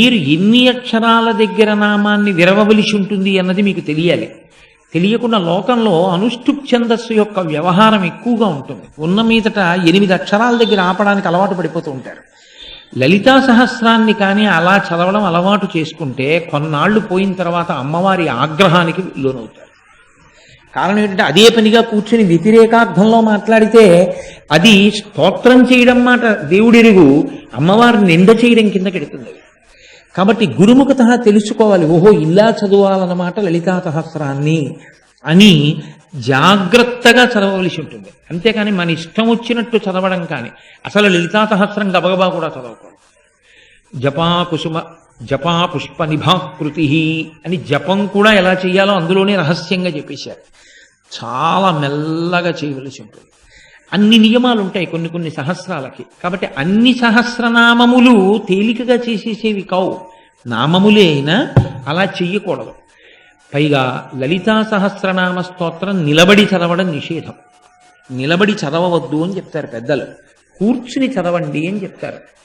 మీరు ఎన్ని అక్షరాల దగ్గర నామాన్ని విరవవలసి ఉంటుంది అన్నది మీకు తెలియాలి. తెలియకుండా లోకంలో అనుష్ఠుప్ ఛందస్సు యొక్క వ్యవహారం ఎక్కువగా ఉంటుంది. ఉన్న మీదట ఎనిమిది అక్షరాల దగ్గర ఆపడానికి అలవాటు పడిపోతూ ఉంటారు. లలితా సహస్రాన్ని కానీ అలా చదవడం అలవాటు చేసుకుంటే కొన్నాళ్ళు పోయిన తర్వాత అమ్మవారి ఆగ్రహానికి లోనవుతారు. కారణం ఏంటంటే అదే పనిగా కూర్చుని వ్యతిరేకార్థంలో మాట్లాడితే అది స్తోత్రం చేయడం మాట దేవుడిరుగు అమ్మవారిని నింద చేయడం కింద కెడుతుంది. కాబట్టి గురుముఖత తెలుసుకోవాలి. ఓహో ఇలా చదవాలన్నమాట లలితా సహస్రాన్ని అని జాగ్రత్తగా చదవవలసి ఉంటుంది. అంతేకాని మన ఇష్టం వచ్చినట్టు చదవడం కానీ అసలు లలితా సహస్రం గబగబా కూడా చదవకూడదు. జపా కుసుమ జపా పుష్ప నిభాకృతి అని జపం కూడా ఎలా చేయాలో అందులోనే రహస్యంగా చెప్పేశారు. చాలా మెల్లగా చేయవలసి ఉంటుంది. అన్ని నియమాలు ఉంటాయి కొన్ని కొన్ని సహస్రాలకి. కాబట్టి అన్ని సహస్రనామములు తేలికగా చేసేసేవి కావు. నామములే అయినా అలా చెయ్యకూడదు. పైగా లలితా సహస్రనామ స్తోత్రం నిలబడి చదవడం నిషేధం. నిలబడి చదవవద్దు అని చెప్తారు పెద్దలు. కూర్చుని చదవండి అని చెప్తారు.